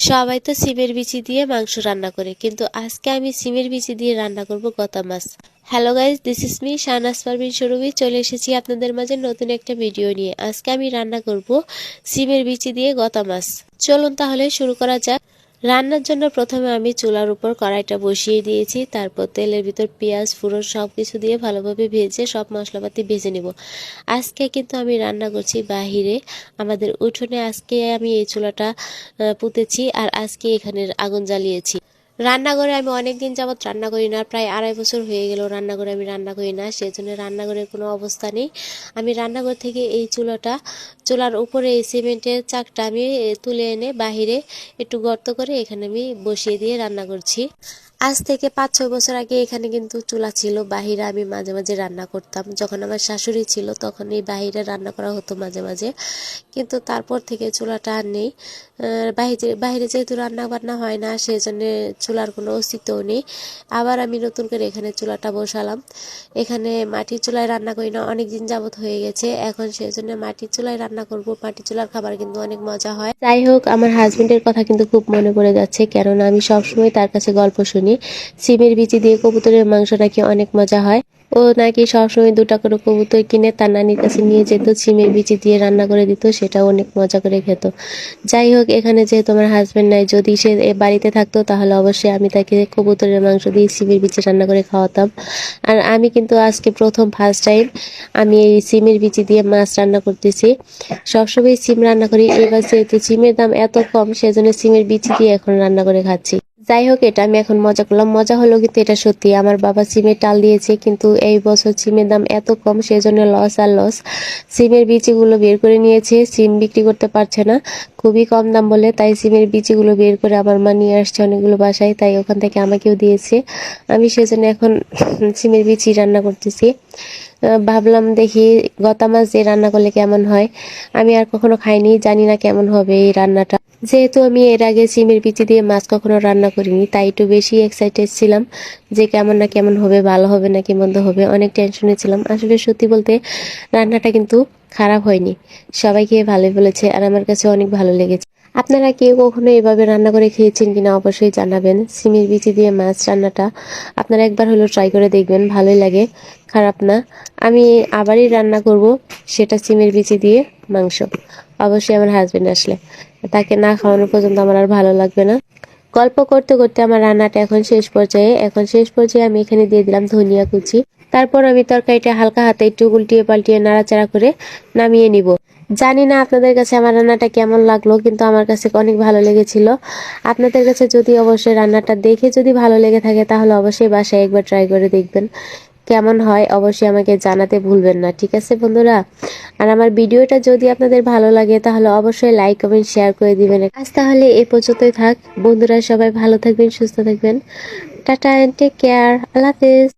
সবাই তো সিমের বিচি দিয়ে মাংস রান্না করে, কিন্তু আজকে আমি সিমের বিচি দিয়ে রান্না করব গতা মাছ। Hello guys this is me Shahnaz Parvin Surovi চলে এসেছি আপনাদের মাঝে নতুন একটা ভিডিও নিয়ে। আজকে আমি রান্না করব সিমের বিচি দিয়ে গতা মাছ। চলুন তাহলে শুরু করা যাক। রান্নার জন্য প্রথমে আমি চুলার উপর কড়াইটা বসিয়ে দিয়েছি, তারপর তেলের ভিতর পেঁয়াজ ফুরন সব কিছু দিয়ে ভালোভাবে ভেজে সব মশলাপাতি ভেজে নেব। আজকে কিন্তু আমি রান্না করছি বাহিরে। আমাদের উঠোনে আজকে আমি এই চুলাটা পুঁতেছি আর আজকে এখানের আগুন জ্বালিয়েছি। রান্নাঘরে আমি অনেক দিন যাবৎ রান্না করি না, প্রায় আড়াই বছর হয়ে গেল রান্নাঘরে আমি রান্না করি না, সেজন্য রান্নাঘরের কোনো অবস্থা নেই। আমি রান্নাঘর থেকে এই চুলাটা, চুলার উপরে এই সিমেন্টের চাকটা আমি তুলে এনে বাহিরে একটু গর্ত করে এখানে আমি বসিয়ে দিয়ে রান্না করছি। আজ থেকে পাঁচ ছয় বছর আগে এখানে কিন্তু চুলা ছিল, বাহিরে আমি মাঝে মাঝে রান্না করতাম। যখন আমার শাশুড়ি ছিল, তখন এই বাহিরে রান্না করা হতো মাঝে মাঝে। কিন্তু তারপর থেকে চুলাটা আর নেই। বাহিরে বাইরে যেহেতু রান্না বান্না হয় না সেই জন্য চুলার কোনো অস্তিত্বও নেই। আবার আমি নতুন করে এখানে চুলাটা বসালাম। এখানে মাটির চুলায় রান্না করি না, অনেক দিন যাবত হয়ে গেছে। এখন সেই জন্য মাটির চুলায় রান্না করব। মাটির চুলার খাবার কিন্তু অনেক মজা হয়। যাই হোক, আমার হাজবেন্ডের কথা কিন্তু খুব মনে পড়ে যাচ্ছে। কেননা আমি সবসময় তার কাছে গল্প শুনি। সিমের বিচি দিয়ে কবুতরের মাংস নাকি অনেক মজা হয়। ও নাকি সবসময় দুটা করে কবুতর কিনে তার নানির কাছে নিয়ে যেত, সিমের বিচি দিয়ে রান্না করে দিত, সেটাও অনেক মজা করে খেত। যাই হোক, এখানে যেহেতু আমার হাজবেন্ড নাই, যদি সে বাড়িতে থাকতো তাহলে অবশ্যই আমি তাকে কবুতরের মাংস দিয়ে সিমের বিচি রান্না করে খাওয়াতাম। আর আমি কিন্তু আজকে প্রথম ফার্স্ট টাইম আমি এই সিমের বিচি দিয়ে মাছ রান্না করতেছি। সবসময় সিম রান্না করি, এবার যেহেতু সিমের দাম এত কম, সেজন্য সিমের বিচি দিয়ে এখন রান্না করে খাচ্ছি। যাই হোক, এটা আমি এখন মজা করলাম। মজা হলো কিন্তু এটা সত্যি। আমার বাবা সিমের টাল দিয়েছে, কিন্তু এই বছর সিমের দাম এত কম, সেজন্য লস আর লস সিমের বিচিগুলো বের করে নিয়েছে। সিম বিক্রি করতে পারছে না। খুবই কম দাম বলে, তাই সিমের বিচিগুলো বের করে আমার মা নিয়ে আসছে অনেকগুলো বাসায়, তাই ওখান থেকে আমাকেও দিয়েছে। আমি সেজন্য এখন সিমের বিচি রান্না করতেছি। ভাবলাম দেখি গতা মাছ দিয়ে রান্না করলে কেমন হয়। আমি আর কখনো খাইনি, জানি না কেমন হবে এই রান্নাটা। যেহেতু আমি এর আগে সিমের বিচি দিয়ে মাছ কখনো রান্না করিনি, তাই একটু বেশি এক্সাইটেড ছিলাম যে কেমন না কেমন হবে, ভালো হবে নাকি মন্দ হবে, অনেক টেনশনে ছিলাম। আসলে সত্যি বলতে রান্নাটা কিন্তু খারাপ হয়নি। সবাই খেয়ে ভালোই বলেছে আর আমার কাছে অনেক ভালো লেগেছে। আপনারা কেউ কখনো এভাবে রান্না করে খেয়েছেন কিনা অবশ্যই জানাবেন। সিমের বিচি দিয়ে মাছ রান্নাটা আপনারা একবার হলো ট্রাই করে দেখবেন, ভালোই লাগে, খারাপ না। আমি আবারই রান্না করব, সেটা সিমের বিচি দিয়ে মাংস। অবশ্যই আমার হাজবেন্ড আসলে। তাকে না খাওয়ানো পর্যন্ত আমার আর ভালো লাগবে না। গল্প করতে করতে আমার রান্নাটা এখন শেষ পর্যায়ে। এখন শেষ পর্যায়ে আমি এখানে দিয়ে দিলাম ধনিয়া কুচি। তারপর আমি তরকারিটা হালকা হাতে একটু উল্টিয়ে পাল্টিয়ে নাড়াচাড়া করে নামিয়ে নিব। জানি না আপনাদের কাছে আমার রান্নাটা কেমন লাগল, কিন্তু আমার কাছে অনেক ভালো লেগেছিল। আপনাদের কাছে যদি অবশ্যই রান্নাটা দেখে যদি ভালো লেগে থাকে, তাহলে অবশ্যই বাসায় একবার ট্রাই করে দেখবেন। কেমন হয়, অবশ্যই আমাকে জানাতে ভুলবেন না, ঠিক আছে বন্ধুরা? আর আমার ভিডিওটা যদি আপনাদের ভালো লাগে, তাহলে অবশ্যই লাইক, কমেন্ট, শেয়ার করে দিবেন। আজ তাহলে এ পর্যন্তই থাক। বন্ধুরা সবাই ভালো থাকবেন, সুস্থ থাকবেন। টাটা এন্ড টেক কেয়ার আল্লাহ হাফেজ।